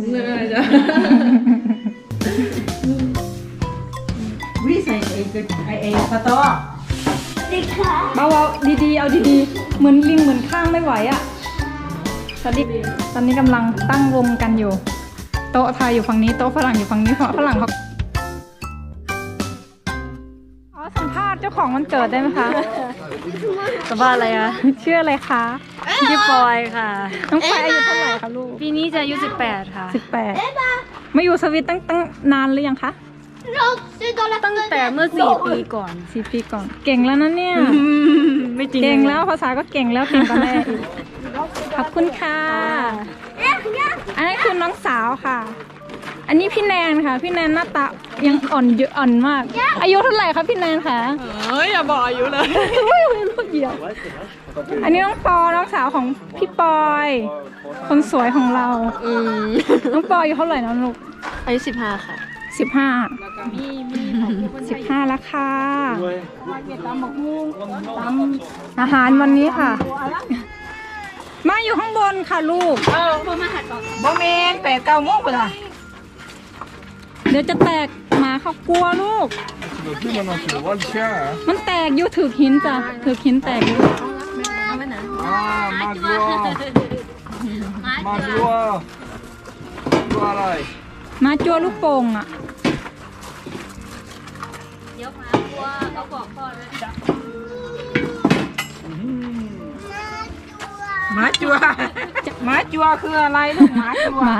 ไม่เป็นไรจ้ะวิใส่ไอ้ไอ้ไอ้สตอเบาๆดีๆ เอาดีๆ เหมือนลิงเหมือนข้างไม่ไหวอะ่ะตอนนี้ตอนนี้กำลังตั้งวงกันอยู่ โต๊ะไทยอยู่ฝั่งนี้ โต๊ะฝรั่งอยู่ฝั่งนี้ฝรั่งเขาอ๋อสัมภาษณ์เจ้าของวันเกิดได้ไหมคะ สัมภาษณ์อะไรอะชื่ออะไรคะพี่ปอยค่ะ น้องปายอายุเท่าไหร่คะลูก ปีนี้จะอายุ18 ค่ะสิบแปดมาอยู่สวิตตั้งตั้งนานหรือยังคะ ตั้งแต่เมื่อ 4 ปีก่อนสี่ปีก่อน เก่งแล้วนะเนี่ย ไม่จริง เก่งแล้วภาษาก็เก่งแล้วเก่งกว่าแม่อีกขอบคุณค่ะ อันนี้คือน้องสาวค่ะ อันนี้พี่แนนค่ะ พี่แนนหน้าตายังอ่อนเยอะอ่อนมาก อายุเท่าไหร่คะพี่แนนคะเฮ้ยอย่าบอกอายุเลยไม่รู้ลูก เดียวอันนี้น้องปอน้องสาวของพี่ปอย คนสวยของเรา อืมน้องปออายุเท่าไหร่นะลูกอายุสิบห้าค่ะ สิบห้าสิบห้าแล้วค่ะอาหารวันนี้ค่ะมาอยู่ข้างบนค่ะลูกบ่แม่นแปดเก้าโมงไปละเดี๋ยวจะแตกหมาเขากลัวลูก ดี๋ยวที่มันมาถือว่าแช่มันแตกอยู่ถือหินจ้ะถือหินแตกอยู่อ่มาดัวมาดัวดัวอะไรมาจัวลูกโป่งอะเดี๋ยวมาจัวเขาบอกพ่อเลยหมาจัวหมาจัวคืออะไรลูกหมาจัวมา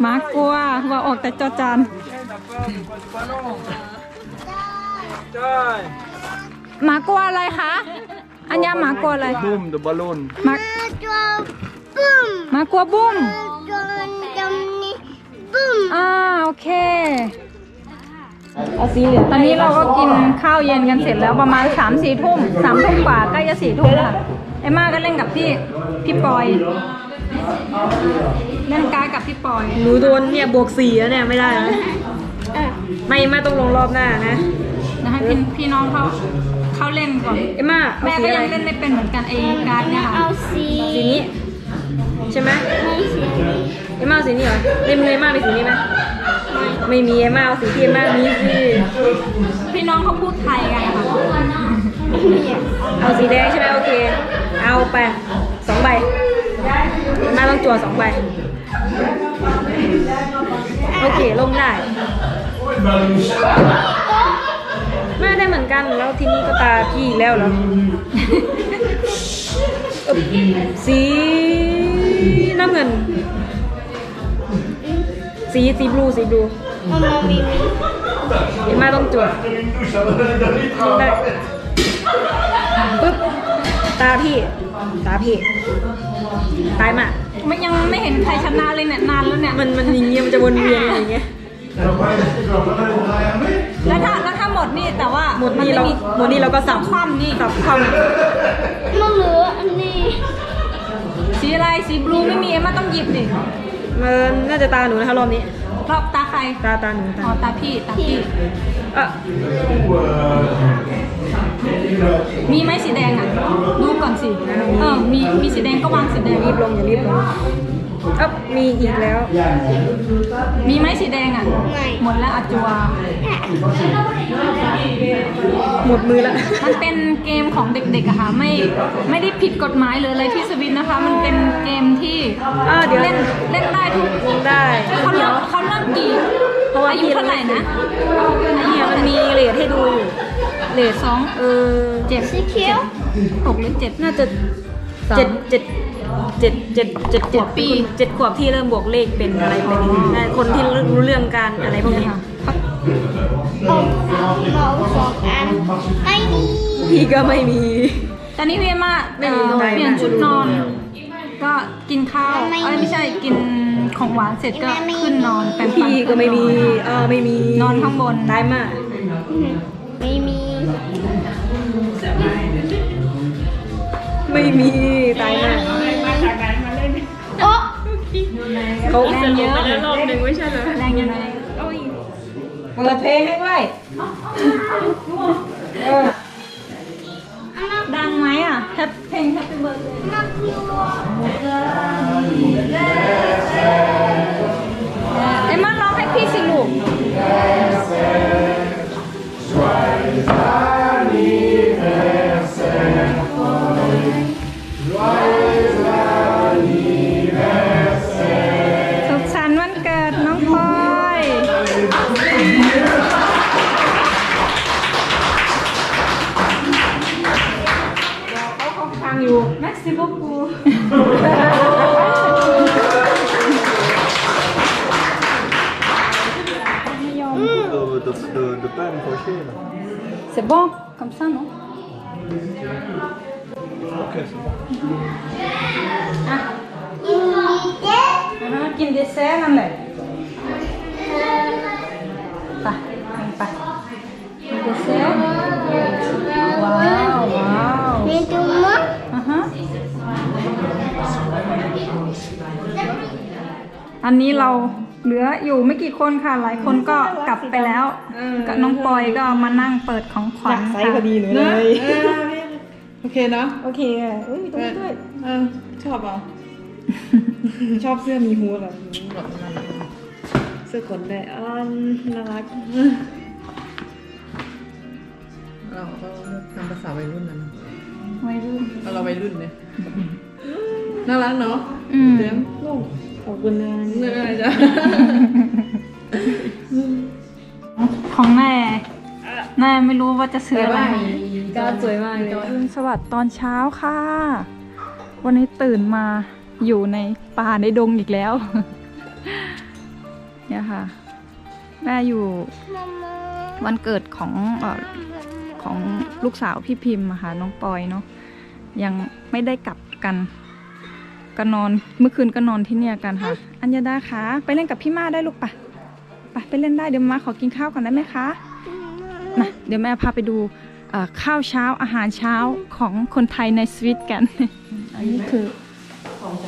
หมากลัวว่าออกแต่จอจาน ใช่หมากลัวอะไรคะอัญญาหมากลัวอะไรบูม the balloon หมาหมากลัวบุ้มอ่าโอเคตอนนี้เราก็กินข้าวเย็นกันเสร็จแล้วประมาณ3ามสี่ทุ่มสามทุ่มกว่าใกล้จะสี่ทุ่มแล้วค่ะไอ้มาก็เล่นกับพี่พี่ปอย เล่นการดกับพี่ปอย หนูโดนเนี่ยบวกสี่แล้วเนี่ยไม่ได้นะไม่ไม่ต้องลงรอบหน้านะเดี๋ยว ให้พี่พี่น้องเขาเขาเล่นก่อน เอ็มม่าเอาแม่สีก็อะไรยังเล่นไม่เป็นเหมือนกันไอ้การ์ดเนี่ยค่ะสีนี้ ใช่ไหมเอ็มม่าเอาสีนี้เหรอในมือเอ็มม่ามีสีนี้ไหมไม่มีเอ็มม่าเอาสีที่เอ็มม่ามีสิพี่น้องเขาพูดไทยกันค่ะเอาสีแดงใช่ไหมโอเค เอาไปสองใบเอ็มม่าต้องจั่วสองใบโอเคลงได้ แม่ได้เหมือนกันแล้วทีนี้ก็ตาพี่อีกแล้วเหรออึ๊บสีน้ำเงิน สีสีบลูสีบลูเอ็มม่าต้องจั่วลงได้ ปึ๊บ ตาพี่ ตาพี่ ตายมาไม่ยังไม่เห็นใครชนะเลยเนี่ยนานแล้วเนี่ยมันมันอย่างเงี้ยมันจะวนเวียนอย่างเงี้ย แล้วถ้าแล้วถ้า หมดนี่แต่ว่าหมดนี่เราไหมดนี่เราก็สับคว่ำนี่สับความสีอะไรสีบลูไม่มีเอ็มมาต้องหยิบดิมันน่าจะตาหนูนะคะรอบนี้รอบตาใครตาตาหนูตาอ๋อตาพี่ตาพี่เอะมีไหมสีแดงอะดูก่อนสิเออมีมีสีแดงก็วางสีแดงรีบลงอย่ารีบลง เอ๊ะมีอีกแล้ว มีไหมสีแดงอะหมดแล้วอาจัวหมดมือละ มันเป็นเกมของเด็กๆอะค่ะไม่ไม่ได้ผิดกฎหมายหรืออะไรที่สวิตนะคะ มันเป็นเกมที่อ่าเดี๋ยว เล่นเล่นได้ทุกได้ เขาเริ่มเขาเริ่มกี่เพราะว่าอายุเท่าไหร่นะเนี่ยมันมีเลทให้ดูอยู่เลทสองเออเจ็ดเจ็ดหกหรือเจ็ดน่าจะสามเจ็ดเจ็ด เจ็ดเจ็ดเจ็ดขวบเจ็ดปีเจ็ดขวบที่เริ่มบวกเลขเป็นอะไรเป็นน่าคนที่รู้เรื่องการอะไรพวกนี้ค่ะเขาพี่ก็ไม่มี ตอนนี้พี่เอ็มมาไม่เอ่มีอน้อยเปลี่ยนชุดนอน ก็กินข้าวเอ้ยไม่ใช่กินของหวานเสร็จก็ขึ้นนอนแปรงฟันพี่ก็ไม่มีเออไม่มีนอนข้างบนตายมากไม่มีไม่มีตายมาก โอ้เขาแรงเยอะรอบหนึ่งไม่ใช่เหรอแรงยังไงเปิดเพลงให้ด้วย bon comme ça non Ok, c'est bon. อะอ่ากินเดซเซ่นั่นแหละไปไปกินเดซเซ่ว้าวว้าว Mais tout le monde อ่าฮะอันนี้เรา เหลืออยู่ไม่กี่คนค่ะ หลายคนก็กลับไปแล้วก็น้องปอยก็มานั่งเปิดของขวัญไซค่ะส์พอดีหนูเลย โอเคเนาะโอเคอะเอ้ยตรงนี้ด้วยเออชอบเอาชอบเสื้อมีฮูดอะเสื้อขนได้อ่าน่ารักเราก็ทำภาษาวัยรุ่นนั้นวัยรุ่นเราวัยรุ่นเนี่ยน่ารักเนาะอืมเลี้ยงลูก ขอบคุณนะเนื้อจ้ะของแม่แม่ไม่รู้ว่าจะซื้ออะไรก็สวยมากเลยอรุณสวัสดิ์ตอนเช้าค่ะ วันนี้ตื่นมาอยู่ในป่าในดงอีกแล้ว เนี่ยค่ะ แม่อยู่วันเกิดของเออของลูกสาวพี่พิมพ์อะค่ะน้องปอยเนาะยังไม่ได้กลับกัน ก็นอนเมื่อคืนก็นอนที่เนี่ยกันค่ะ อัญญาดาคะไปเล่นกับพี่มาได้ลูกปะไปไปเล่นได้เดี๋ยวมาขอกินข้าวก่อนได้ไหมคะมาเดี๋ยวแม่พาไปดูข้าวเช้าอาหารเช้าของคนไทยในสวิตกัน อันนี้คือ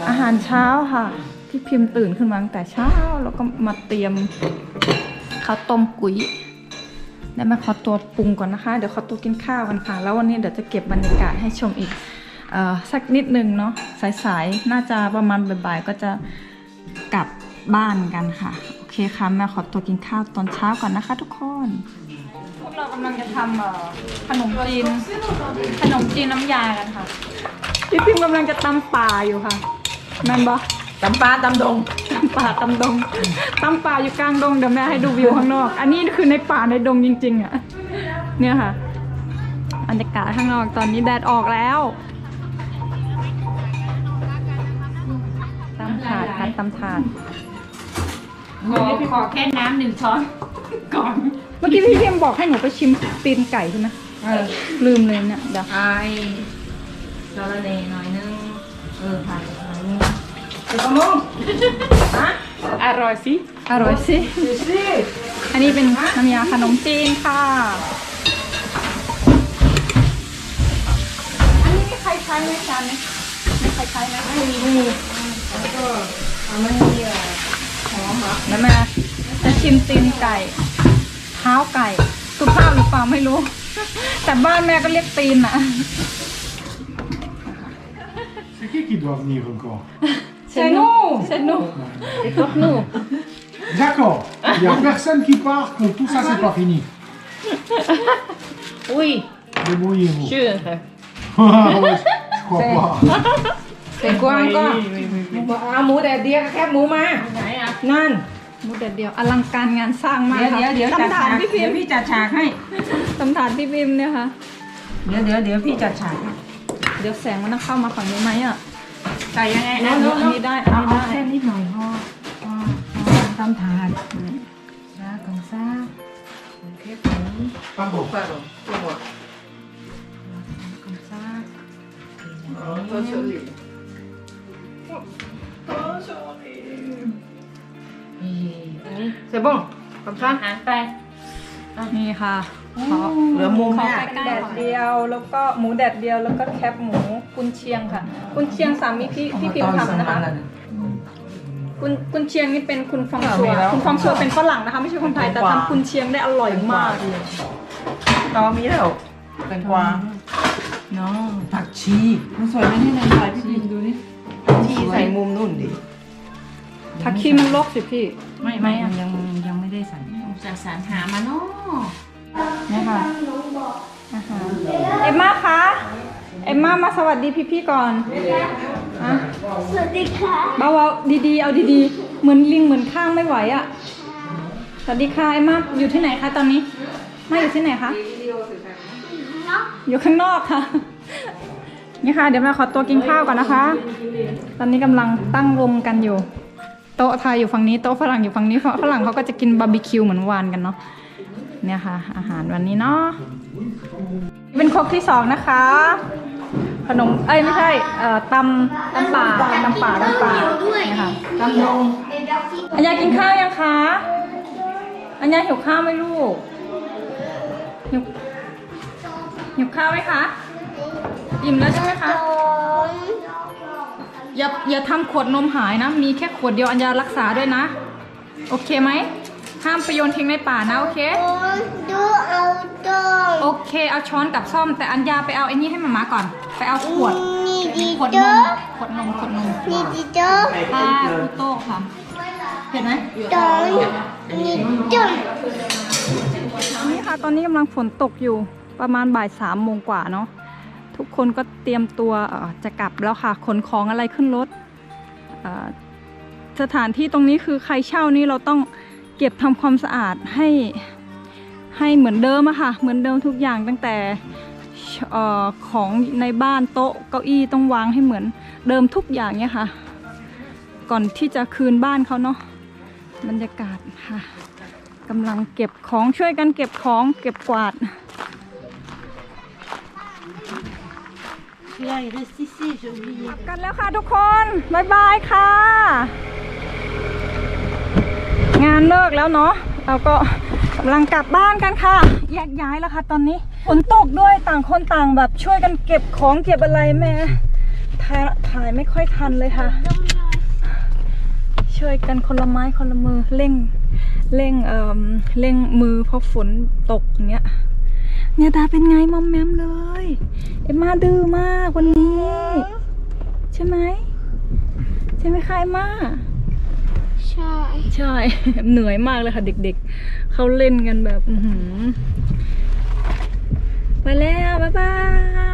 อาหารเช้าค่ะ ที่พิมพ์ตื่นขึ้นมาตั้งแต่เช้าแล้วก็มาเตรียมข้าวต้มกุ้ยเดี๋ยวแม่ขอตัวปรุงก่อนนะคะ เดี๋ยวขอตัวกินข้าวกันค่ะ แล้ววันนี้เดี๋ยวจะเก็บบรรยากาศให้ชมอีก สักนิดนึงเนาะสายๆ น่าจะประมาณบ่ายๆ ก็จะกลับบ้านกันค่ะ โอเคค่ะแม่ขอตัวกินข้าวตอนเช้าก่อนนะคะทุกคน พวกเรากำลังจะทำขนมจีน ขนมจีนน้ำยากันค่ะพี่พิมกำลังจะตำป่าอยู่ค่ะแม่นบอตำปลาตำดงตำป่าตำดงตำป่าอยู่กลางดงเดี๋ยวแม่ให้ดูวิวข้างนอก อันนี้คือในป่าในดงจริง ๆ อะ เนี่ยค่ะบรรยากาศข้างนอกตอนนี้แดดออกแล้วำถาดค่ะตำถาดขอขอแค่น้ำหนึ่งช้อนก่อนเมื่อกี้พี่พิมบอกให้หนูไปชิมตีนไก่ใช่ไหมเออลืมเลยเนี่ยเดี๋ยวไอสาระเนหน่อยนึง เออผ่านหน่อยนึงเดี๋ยวก็มงฮะอร่อยสิอร่อยสิ ดูสิอันนี้เป็นน้ำยาขนมจีนค่ะ อันนี้มีใครใช้ไหมจานนี้มีใครใช้ไหมไม่มีไม่มีแล้วก็ มันมีหอมเหรอแล้วแม่จะชิมตีนไก่เท้าไก่สุภาพหรือเปล่าไม่รู้ แต่บ้านแม่ก็เรียกตีนอะ C'est qui qui doit venir encore เชนูเชนูพวกหนู D'accord. Il n'y a personne qui part quand tout ça c'est pas fini. อุ้ย Débrouillez-vous. ชื่อค่ะ Ouais, je crois pas. เสร็จกวางก็เอาหมูแดดเดียวแคบหมูมา ไหนอะ นั่น หมูเด็ดเดียวอลังการงานสร้างมากเดี๋ยวค่ะเดี๋ยวเดี๋ยวจัดตำถาฉานกพี่พิเดี๋ยมวพี่จัดฉากให้ ตำถานพี่พิมเนี่ยค่ะ เดี๋ยวเดี๋ยวเดี๋ยวพี่จัดฉากให้เดี๋ยวแสงมันต้องเข้ามาฝั่งนี้ไหมอะใส่ยังไงอันะนนี้ได้อันเอานี้เอาได้แค่นิดหน่อยพอพอพอตำถาดซาของซาโอเคของ Pas bon. Pardon, pour moi. ของซา Toi, Charlie. เสร็จบ้งกับซาหารไปนี่ค่ะขอเหลือมุมขอเนี่ยไก่แดดเดียวแล้วก็หมูแดดเดียวแล้วก็แคบหมูกุนเชียงค่ะ กุนเชียงสามีพี่พี่พิมพ์ทำนะคะกุนกุนเชียงนี่เป็นคุณฟองชัวคุณฟองชัวเป็นฝรั่งนะคะไม่ใช่คนไทยแต่ทำกุนเชียงได้อร่อยมากตอมีแล้วแตงกวาน้องผักชีมันสวยไหมเนี่ยในไลน์พี่พิมดูนี่ที่ใส่มุมนู่นดิ ทักคีมันลกสิพี่ ไม่ไม่ยังยังไม่ได้ใส่จากสารหามาเนาะเนี่ยค่ะอาหารเอ็มมาคะเอ็มมามาสวัสดีพี่ๆก่อนอะสวัสดีค่ะเบาๆดีๆ เอาดีๆ เหมือนลิงเหมือนข้างไม่ไหวอะ่ะสวัสดีค่ะเอ็มมาอยู่ที่ไหนคะตอนนี้มาอยู่ที่ไหนคะอยู่ข้างนอกค่ะนี่ค่ะ เดี๋ยวมาขอตัวกินข้าวก่อนนะคะ ตอนนี้กำลังตั้งวงกันอยู่ โต๊ะไทยอยู่ฝั่งนี้โต๊ะฝรั่งอยู่ฝั่งนี้ฝรั่งเขาก็จะกินบาร์บีคิวเหมือนวานกันเนาะเนี่ยค่ะ อาหารวันนี้เนาะเป็นครกที่สองนะคะ ขนมเอ้ยไม่ใช่เอ่อตำตำป่าตำป่าตำป่าเนี่ยค่ะตำนงอัญญากินข้าวยังคะอัญญาหิวข้าวไหมลูกหิวหิวข้าวไหมคะอิ่มแล้วใช่ไหมคะ อย่าอย่าทำขวดนมหายนะ มีแค่ขวดเดียวอัญญารักษาด้วยนะ โอเคไหม ห้ามไปโยนทิ้งในป่านะโอเค ดูเอาตรงโอเค เอาช้อนกับซ่อม แต่อัญญาไปเอาไอ้นี่ให้มาม่าก่อน ไปเอาขวด นี่ดีขวดนเด้อม ขวดนม ขวดนมนี่ดีเด้อค่ะคุโต้ค่ะ เห็นไหม ตรงนี่จุดนี่ค่ะตอนนี้กำลังฝนตกอยู่ประมาณบ่ายสามโมงกว่าเนาะทุก คนก็เตรียมตัวจะกลับแล้วค่ะขนของอะไรขึ้นรถสถานที่ตรงนี้คือใครเช่านี่เราต้องเก็บทำความสะอาดให้ให้เหมือนเดิมอะค่ะเหมือนเดิมทุกอย่างตั้งแต่ออของในบ้านโต๊ะเก้าอี้ต้องวางให้เหมือนเดิมทุกอย่างเนี่ยค่ะ ก่อนที่จะคืนบ้านเขาเนาะบรรยากาศค่ะกำลังเก็บของช่วยกันเก็บของเก็บกวาด กันแล้วค่ะทุกคนบ๊ายบายค่ะ งานเลิกแล้วเนาะเราก็กำลังกลับบ้านกันค่ะแยกย้ายแล้วค่ะตอนนี้ฝนตกด้วยต่างคนต่างแบบช่วยกันเก็บของเก็บอะไรแม่ถ่ายถ่ายไม่ค่อยทันเลยค่ะ ช่วยกันคนละไม้คนละมือเร่งเร่งเอ่อเร่งมือเพราะฝนตกอย่างเงี้ย เนี่ยดาเป็นไงมอมแมมเลย เอ็มมาดื้อมากวันนี้ ใช่ไหมใช่ไหมคะเอ็มมาใช่ใช่ เหนื่อยมากเลยค่ะ เด็กๆเขาเล่นกันแบบอือหือไปแล้วบ๊ายบาย